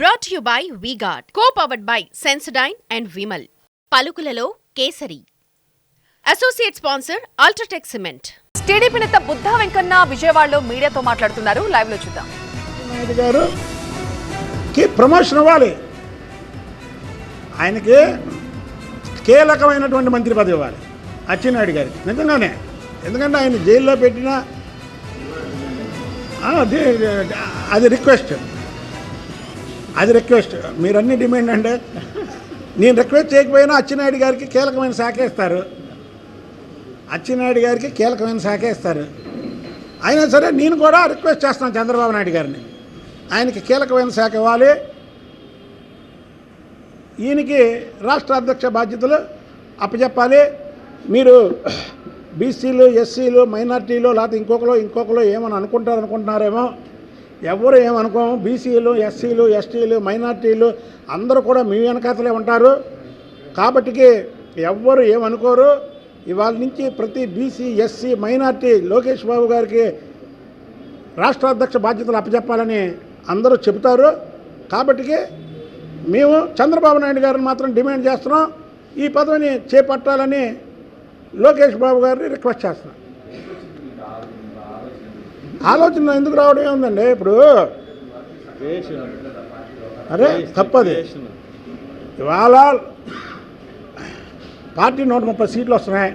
Brought you by V Guard co powered by Sensodyne and Vimal పలుకులలో Kesari. Associate sponsor UltraTech cement TDP నేత బుద్ధ వెంకన్న విజయవాడలో మీడియాతో మాట్లాడుతున్నారు. లైవ్లో చూద్దాం. నాయుడు గారు కి ప్రమోషన్ ఇవ్వాలి ఆయనకి కీలకమైనటువంటి మంత్రి పదవి ఇవ్వాలి. అచ్చెన్నాయుడు గారికి. నిజంగానే ఎందుకంటే ఆయన జైల్లో పెట్టిన అది అది రిక్వెస్ట్ అది రిక్వెస్ట్ మీరు అన్ని డిమాండ్ అంటే నేను రిక్వెస్ట్ చేయకపోయినా అచ్చెన్నాయుడు గారికి కీలకమైన శాఖ ఇస్తారు అచ్చెన్నాయుడు గారికి కీలకమైన శాఖ ఇస్తారు అయినా సరే నేను కూడా రిక్వెస్ట్ చేస్తాను చంద్రబాబు నాయుడు గారిని. ఆయనకి కీలకమైన శాఖ ఇవ్వాలి. ఈయనకి రాష్ట్ర అధ్యక్ష బాధ్యతలు అప్పచెప్పాలి. మీరు బీసీలు ఎస్సీలు మైనార్టీలు లేకపోతే ఇంకొకరు ఇంకొకరు ఏమని అనుకుంటారు అనుకుంటున్నారేమో ఎవరు ఏమనుకోము బీసీలు ఎస్సీలు ఎస్టీలు మైనార్టీలు అందరూ కూడా మీ వెనకాతలే ఉంటారు. కాబట్టికి ఎవ్వరు ఏమనుకోరు. ఇవాళ నుంచి ప్రతి BC SC minority Lokesh Babu గారికి రాష్ట్ర అధ్యక్ష బాధ్యతలు అప్పచెప్పాలని అందరూ చెబుతారు. కాబట్టికి మేము చంద్రబాబు నాయుడు గారిని మాత్రం డిమాండ్ చేస్తున్నాం. ఈ పదవిని చేపట్టాలని లోకేష్ బాబు గారిని రిక్వెస్ట్ చేస్తున్నాం. ఆలోచన ఎందుకు రావడం ఉందండి ఇప్పుడు అరే తప్పది. ఇవాళ పార్టీ నూట ముప్పై సీట్లు వస్తున్నాయి.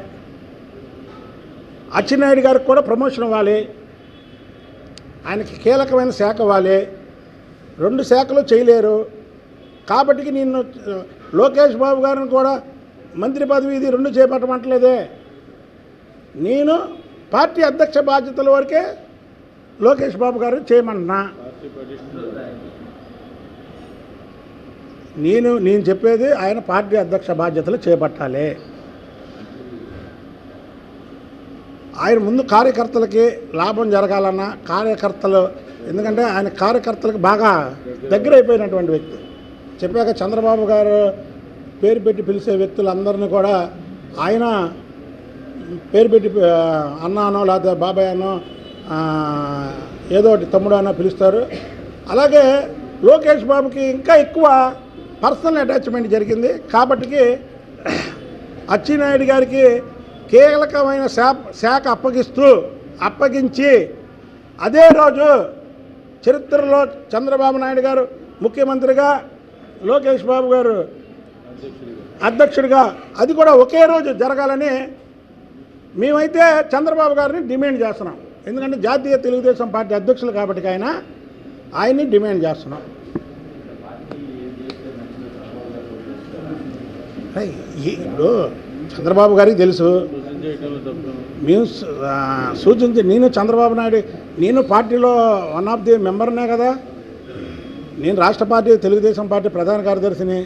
అచ్చెన్నాయుడు గారికి కూడా ప్రమోషన్ ఇవ్వాలి. ఆయనకి కీలకమైన శాఖ ఇవ్వాలి. రెండు శాఖలు చేయలేరు. కాబట్టి నేను లోకేష్ బాబు గారిని కూడా మంత్రి పదవి ఇది రెండు చేపట్టమంటలేదే. నేను పార్టీ అధ్యక్ష బాధ్యతల వరకే లోకేష్ బాబు గారు చేయమన్నా. నేను నేను చెప్పేది ఆయన పార్టీ అధ్యక్ష బాధ్యతలు చేపట్టాలి. ఆయన ముందు కార్యకర్తలకి లాభం జరగాలన్నా కార్యకర్తలు ఎందుకంటే ఆయన కార్యకర్తలకు బాగా దగ్గర అయిపోయినటువంటి వ్యక్తి. చెప్పాక చంద్రబాబు గారు పేరు పెట్టి పిలిచే వ్యక్తులందరినీ కూడా ఆయన పేరు పెట్టి అన్నానో లేకపోతే బాబాయ్ అనో ఏదో ఒకటి తమ్ముడు అన్న పిలుస్తారు. అలాగే లోకేష్ బాబుకి ఇంకా ఎక్కువ పర్సనల్ అటాచ్మెంట్ జరిగింది. కాబట్టికి అచ్చినాయుడు గారికి కీలకమైన శాఖ శాఖ అప్పగిస్తూ అప్పగించి అదే రోజు చరిత్రలో చంద్రబాబు నాయుడు గారు ముఖ్యమంత్రిగా లోకేష్ బాబు గారు అధ్యక్షుడిగా అది కూడా ఒకే రోజు జరగాలని మేమైతే చంద్రబాబు గారిని డిమాండ్ చేస్తున్నాం. ఎందుకంటే జాతీయ తెలుగుదేశం పార్టీ అధ్యక్షులు కాబట్టి ఆయన ఆయన్ని డిమాండ్ చేస్తున్నాం. ఇప్పుడు చంద్రబాబు గారికి తెలుసు. మేము సూచించి నేను చంద్రబాబు నాయుడు నేను పార్టీలో వన్ ఆఫ్ ది మెంబర్నే కదా. నేను రాష్ట్ర పార్టీ తెలుగుదేశం పార్టీ ప్రధాన కార్యదర్శిని.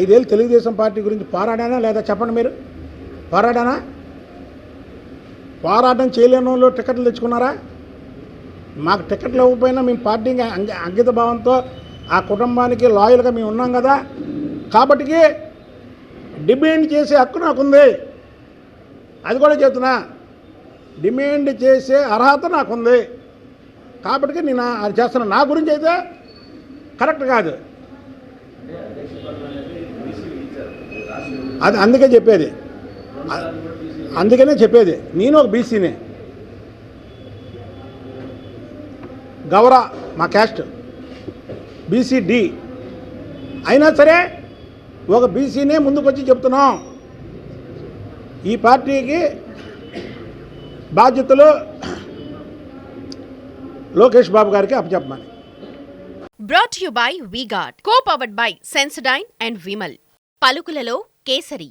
ఐదేళ్ళు తెలుగుదేశం పార్టీ గురించి పోరాడానా లేదా చెప్పండి మీరు? పోరాడానా? పోరాటం చేయలేని వాళ్ళు టికెట్లు తెచ్చుకున్నారా? మాకు టికెట్లు ఇవ్వకపోయినా మేము పార్టీకి అంగ- అంకిత భావంతో ఆ కుటుంబానికి లాయల్గా మేము ఉన్నాం కదా. కాబట్టి డిమాండ్ చేసే హక్కు నాకుంది. అది కూడా చెప్తున్నా. డిమాండ్ చేసే అర్హత నాకుంది. కాబట్టి నేను అది చేస్తున్నా. నా గురించి అయితే కరెక్ట్ కాదు. అది అందుకే చెప్పేది. అందుకనే చెప్పేది. నేను ఒక బీసీనే. గౌర మా క్యాస్ట్. బీసీడి అయినా సరే ఒక బీసీనే ముందుకొచ్చి చెప్తున్నాం. ఈ పార్టీకి బాధ్యతలు లోకేష్ బాబు గారికి అప్పచెప్పమని. Brought you by V Guard co powered by Sensodyne and Vimal పలుకులలో kesari.